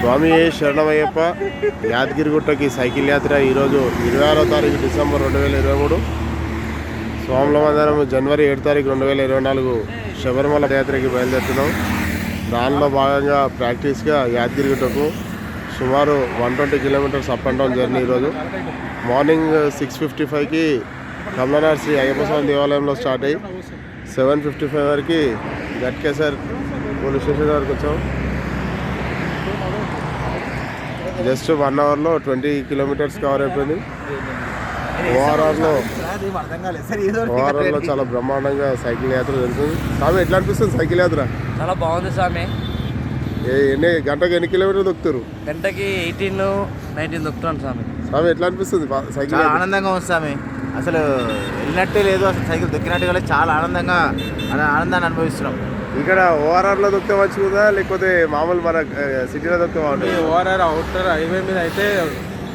స్వామి శరణమయ్యప్ప యాదగిరిగుట్టకి సైకిల్ యాత్ర ఈరోజు ఇరవై ఆరో తారీఖు డిసెంబర్ రెండు వేల ఇరవై మూడు. స్వాముల మందిరం జనవరి ఏడు తారీఖు రెండు వేల ఇరవై నాలుగు శబరిమల యాత్రకి బయలుదేరుతున్నాం. దానిలో భాగంగా ప్రాక్టీస్గా యాదగిరిగుట్టకు సుమారు one twenty kilometres up and down journey ఈరోజు. మార్నింగ్ సిక్స్ ఫిఫ్టీ ఫైవ్కి కమలనాథ్ శ్రీ అయ్యప్ప స్వామి దేవాలయంలో స్టార్ట్ అయ్యి సెవెన్ ఫిఫ్టీ ఫైవ్ వరకు గట్కేసర్ పోలీస్ స్టేషన్ వరకు వచ్చాం. జస్ట్ వన్ అవర్లో ట్వంటీ కిలోమీటర్స్ కవర్ అయిపోయింది. ఓఆర్ఆర్లో ఓఆర్ఆర్లో చాలా బ్రహ్మాండంగా సైకిల్ యాత్ర జరుగుతుంది. స్వామి ఎట్లా అనిపిస్తుంది సైకిల్ యాత్ర? చాలా బాగుంది స్వామి. ఏ- ఎన్ని గంటకు ఎన్ని కిలోమీటర్లు దొక్కుతారు? గంటకి ఎయిటీన్ నైన్టీన్ దొక్కుతాను స్వామి. స్వామి ఎట్లా అనిపిస్తుంది సైకిల్? ఆనందంగా ఉంది స్వామి. అసలు వెళ్ళినట్టే లేదు అసలు సైకిల్ దొక్కినట్టుగా చాలా ఆనందంగా ఆన- ఆనందాన్ని అనుభవిస్తున్నాం. ఇక్కడ ఓఆర్ఆర్లో దొక్కితే మంచిగా లేకపోతే మామూలు మన సిటీలో దొక్కితే ఈ బాగుంటుంది ఓఆర్ఆర్ అవుటర్ హైవే మీద అయితే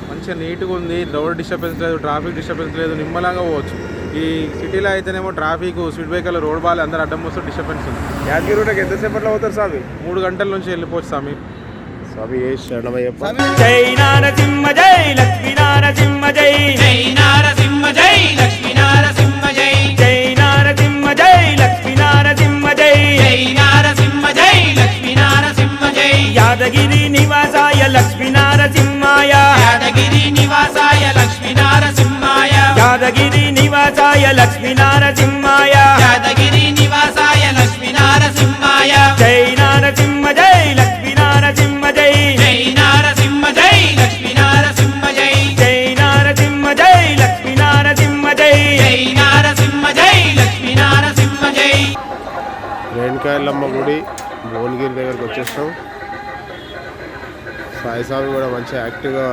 మంచిగా నీట్గా ఉంది. రోడ్ డిస్టర్బెన్స్ లేదు ట్రాఫిక్ డిస్టర్బెన్స్ లేదు నిమ్మలంగా పోవచ్చు. ఈ సిటీలో అయితేనేమో ట్రాఫిక్ స్పీడ్ బ్రేకర్లు రోడ్ బాల్ అందరు అడ్డం వస్తూ డిస్టర్బెన్స్ ఉంది. యాదగిరి ఎంతసేపట్లో అవుతారు స్వామి? మూడు గంటల నుంచి వెళ్ళిపోవచ్చు స్వామి. స్వామి ఏ శరణమయ్యప్ప జై నారసింహ జై లక్ష్మీ యాదగిరి నివాసాయ లక్ష్మీ నారసింహాయ యాదగిరి నివాసాయ లక్ష్మీ నారసింహాయ జై నారసింహ జై లక్ష్మీ నారసింహ జై. జై నారసింహ జై లక్ష్మీ నారసింహ జై. జై నారసింహ జై లక్ష్మీ నారసింహ జై. జై నారసింహ జై లక్ష్మీ నారసింహ జై. రేణుకాయలమ్మ గుడి భువనగిరి దగ్గరకు వచ్చేస్తాం. సాయి స్వామి కూడా మంచి యాక్టివ్గా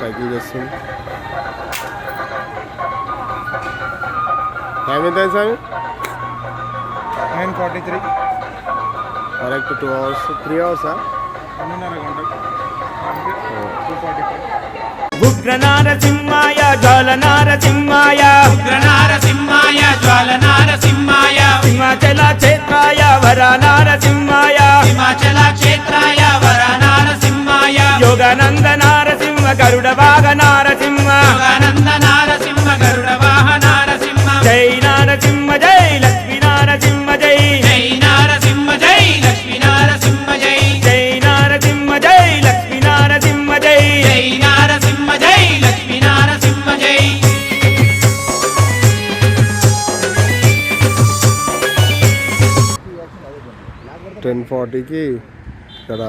సైకిల్ చేస్తుంది. టైం ఎంత అయింది స్వామి nine forty three correct two hours three అవర్సా రెండున్నర గంటలు. టూ ఫార్టీ ఫైవ్ ఉగ్ర నారసింహాయ జై నారసింహ జై లక్ష్మీ నారసింహ జై. జై నారసింహ జై లక్ష్మీ నారసింహ జై. జై నారసింహ జై లక్ష్మీ నారసింహ జై. జై నారసింహ జై లక్ష్మీ నారసింహ జై. టెన్ ఫార్టీకి ఇక్కడ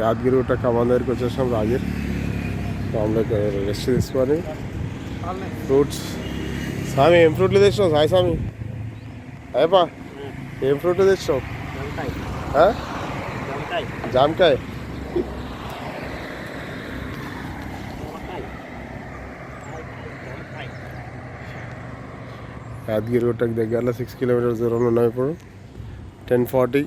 యాదగిరిగుట్ట ఖమ్మం దగ్గరికి వచ్చేసాం రామ్లోకి రెస్ట్ తీసుకొని ఫ్రూట్స్ స్వామి ఏం ఫ్రూట్లు తెచ్చినావు? సాయి స్వామి. అయ్యప్పా ఏం ఫ్రూట్లు తెచ్చినావు? జామకాయ. యాదగిరిగుట్టకి దగ్గరలో సిక్స్ కిలోమీటర్స్ దూరంలో ఉన్నాం ఇప్పుడు. టెన్ ఫార్టీ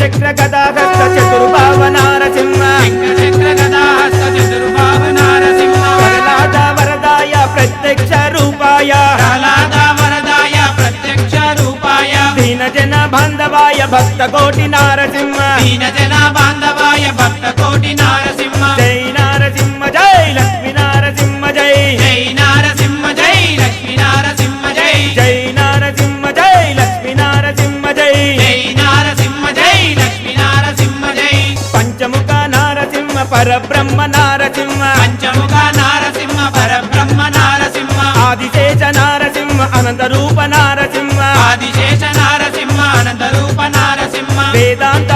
చక్ర చక్ర గదాహస్త చతుర్భావ నారసింహ. చక్ర గదాహస్త చతుర్భావ నారసింహ ప్రహ్లాద వరదాయ ప్రత్యక్ష రూపాయ. ప్రహ్లాద వరదాయ ప్రత్యక్ష రూపాయ దీన జన బాంధవాయ భక్త కోటి నారసింహ. దీన జన బాంధవాయ భక్త కోటి నారసింహ. పరబ్రహ్మ నారసింహ. పంచముఖ నారసింహ పరబ్రహ్మ నారసింహ. ఆదిశేష నారసింహ అనంత రూప నారసింహ. ఆదిశేష నారసింహ అనంత రూప నారసింహ. వేదాంత